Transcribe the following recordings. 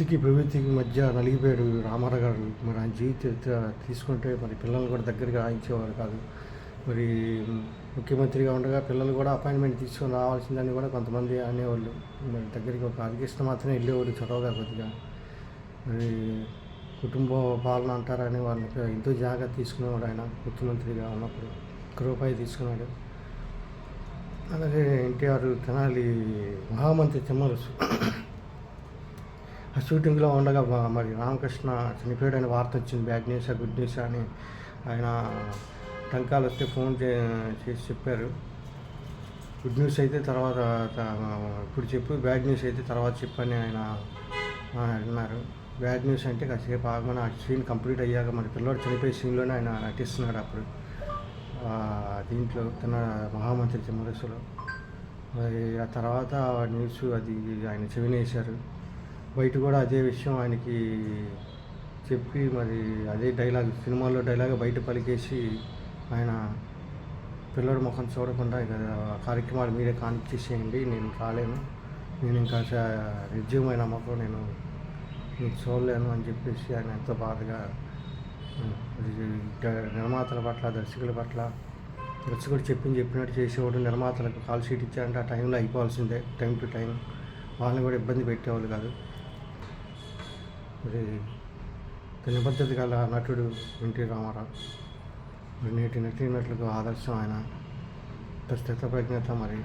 ప్రవృత్తికి ప్రవృత్తికి మధ్య నలిగిపోయాడు రామారావు గారు. మరి ఆయన జీవిత చరిత్ర తీసుకుంటే మరి పిల్లల్ని కూడా దగ్గరికి రాయించేవారు కాదు. మరి ముఖ్యమంత్రిగా ఉండగా పిల్లలు కూడా అపాయింట్మెంట్ తీసుకొని రావాల్సిందని కూడా కొంతమంది అనేవాళ్ళు. మరి దగ్గరికి ఒక అధికృష్ణ మాత్రమే వెళ్ళేవాడు చొరవగా కొద్దిగా. మరి కుటుంబ పాలన అంటారని వాళ్ళని ఎంతో జాగ్రత్త తీసుకునేవాడు ఆయన ముఖ్యమంత్రిగా ఉన్నప్పుడు. ఒక్క రూపాయి తీసుకున్నాడు. అలాగే ఎన్టీఆర్ తెనాలి మహామంత్రి తిమ్మరసు షూటింగ్లో ఉండగా మరి రామకృష్ణ చనిపోయాడని వార్త వచ్చింది. బ్యాడ్ న్యూస్ గుడ్ న్యూస్ అని ఆయన టంకాలు వస్తే ఫోన్ చే చేసి చెప్పారు. గుడ్ న్యూస్ అయితే తర్వాత ఇప్పుడు చెప్పు బ్యాడ్ న్యూస్ అయితే తర్వాత చెప్పని ఆయన అన్నారు. బ్యాడ్ న్యూస్ అంటే కాసేపు ఆగమని ఆ సీన్ కంప్లీట్ అయ్యాక మరి పిల్లడు చనిపోయే సీన్లోనే ఆయన నటిస్తున్నాడు అప్పుడు. దీంట్లో తన మహామంత్రి తిమ్మరసులో మరి ఆ తర్వాత ఆ న్యూస్ అది ఆయన చెవినేశారు. బయట కూడా అదే విషయం ఆయనకి చెప్పి మరి అదే డైలాగ్ సినిమాలో డైలాగ్ బయట పలికేసి ఆయన పిల్లడి ముఖం చూడకుండా ఇక కార్యక్రమాలు మీరే కాన్ఫ్ చేసేయండి నేను రాలేను. నేను ఇంకా నిర్జీవమైన నమ్మకం నేను నేను చూడలేను అని చెప్పేసి ఆయన ఎంతో బాధగా నిర్మాతల పట్ల దర్శకుల పట్ల దర్శకుడు చెప్పింది చెప్పినట్టు చేసేవాడు నిర్మాతలకు కాల్ షీట్ ఇచ్చారంటే ఆ టైంలో అయిపోవాల్సిందే టైం టు టైం. వాళ్ళని కూడా ఇబ్బంది పెట్టేవాళ్ళు కాదు. మరి ఒక నిబద్ధత గల నటుడు ఎన్టీ రామారావు. మరి నేటి నటీనటులకు ఆదర్శం ఆయన. ఇంత స్థితప్రజ్ఞత మరి.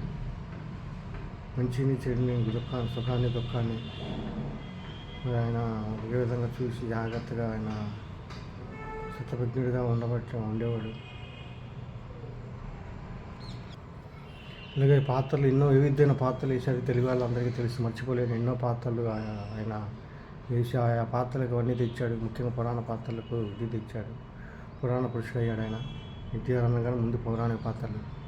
మంచిని చెడుని దుఃఖాన్ని సుఖాన్ని దుఃఖాన్ని మరి ఆయన ఒకే విధంగా చూసి జాగ్రత్తగా ఆయన స్థితప్రజ్ఞుడిగా ఉండబట్టి ఉండేవాడు. అలాగే పాత్రలు ఎన్నో వైవిధ్యమైన పాత్రలు వేశారు. తెలుగు వాళ్ళందరికీ తెలిసి. మర్చిపోలేని ఎన్నో పాత్రలు ఆయన- ఆయన వేసి ఆయా పాత్రలకు అన్నీ తెచ్చాడు. ముఖ్యంగా పురాణ పాత్రలకు ఇది తెచ్చాడు. పురాణ పురుషుడు అయ్యాడు ఆయన. ఎన్టీఆర్ అనగానే ముందు పౌరాణిక పాత్రలు.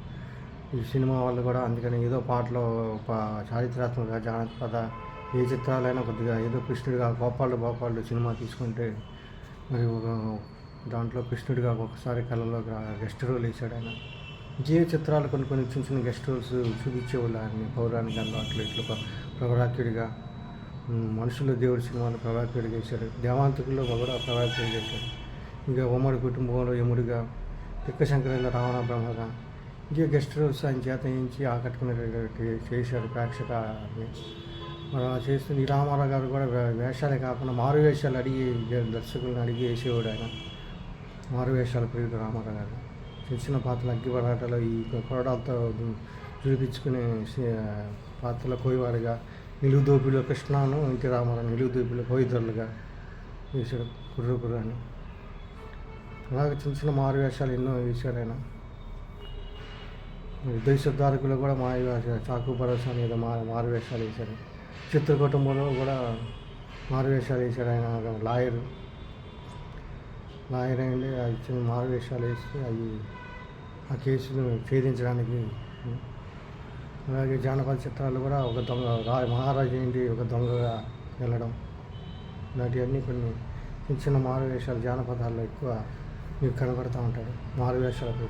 ఈ సినిమా వాళ్ళు కూడా అందుకని ఏదో పాటలో ఒక చారిత్రాత్మక జానపద ఏ చిత్రాలైనా కొద్దిగా ఏదో కృష్ణుడిగా గోపాలు గోపాలు సినిమా తీసుకుంటే మరి ఒక దాంట్లో కృష్ణుడిగా ఒకసారి కళలో గెస్ట్ రోల్ వేసాడు ఆయన. జీవ చిత్రాలు కొన్ని కొన్ని చిన్న చిన్న గెస్ట్ రోల్స్ చూపించేవాళ్ళు ఆయన్ని. పౌరాణికంలో అట్లా ఇట్లా ఒక మనుషుల్లో దేవుడి సినిమాలు ప్రభాక్యుడిగా వేశాడు దేవాంతకుల్లో కూడా ప్రభావితం చేశాడు ఇంకా ఉమ్మడి కుటుంబంలో యముడిగా తిక్కశంకరంలో రావణ బ్రహ్మగా ఇంకా గెస్ట్ రోల్స్ ఆయన చేతయించి ఆకట్టుకునేటట్టు చేశాడు ప్రేక్షకాన్ని. మరి అలా చేస్తుంది ఈ రామారావు గారు కూడా వేషాలే కాకుండా మారు వేషాలు అడిగి దర్శకులను అడిగి వేసేవాడు ఆయన. మారు వేషాలు ప్రియుడు రామారావు గారు. చిన్న చిన్న పాత్రలు అగ్గిపరాటలో ఈ కొరడాలతో చూపించుకునే పాత్రలో కోయవాడిగా నిలువు దోపిలో కృష్ణను ఎన్టీ రామారావు నిలువు దోపిలో వేశాడు కుర్రు అని అలాగే చిన్న చిన్న మారువేషాలు ఎన్నో వేశాడు ఆయన. దేశోద్ధారకులు కూడా మారు చాకు భరోసా మీద మా మారు వేషాలు వేశాడు చిత్ర కుటుంబంలో కూడా మారువేషాలు వేశాడు ఆయన లాయరు. లాయర్ అయ్యండి ఆ ఇచ్చిన మారువేషాలు వేసి అవి ఆ కేసును ఛేదించడానికి అలాగే జానపద చిత్రాలు కూడా ఒక దొంగ రా మహారాజు ఏంటి ఒక దొంగగా వెళ్ళడం. ఇలాంటివన్నీ కొన్ని చిన్న చిన్న మారువేషాలు జానపదాల్లో ఎక్కువ మీకు కనబడుతూ ఉంటాడు మారువేషాలకు.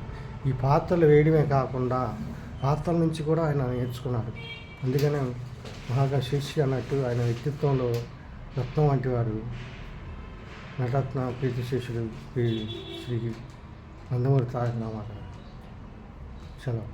ఈ పాత్రలు వేయడమే కాకుండా పాత్రల నుంచి కూడా ఆయన నేర్చుకున్నాడు అందుకనే మహాగా శిష్య అన్నట్టు ఆయన వ్యక్తిత్వంలో రత్నం వంటి వాడు. నటరత్న ప్రీతి శిష్యుడు శ్రీ నందమూరి తారక రామారావు. సెలవు.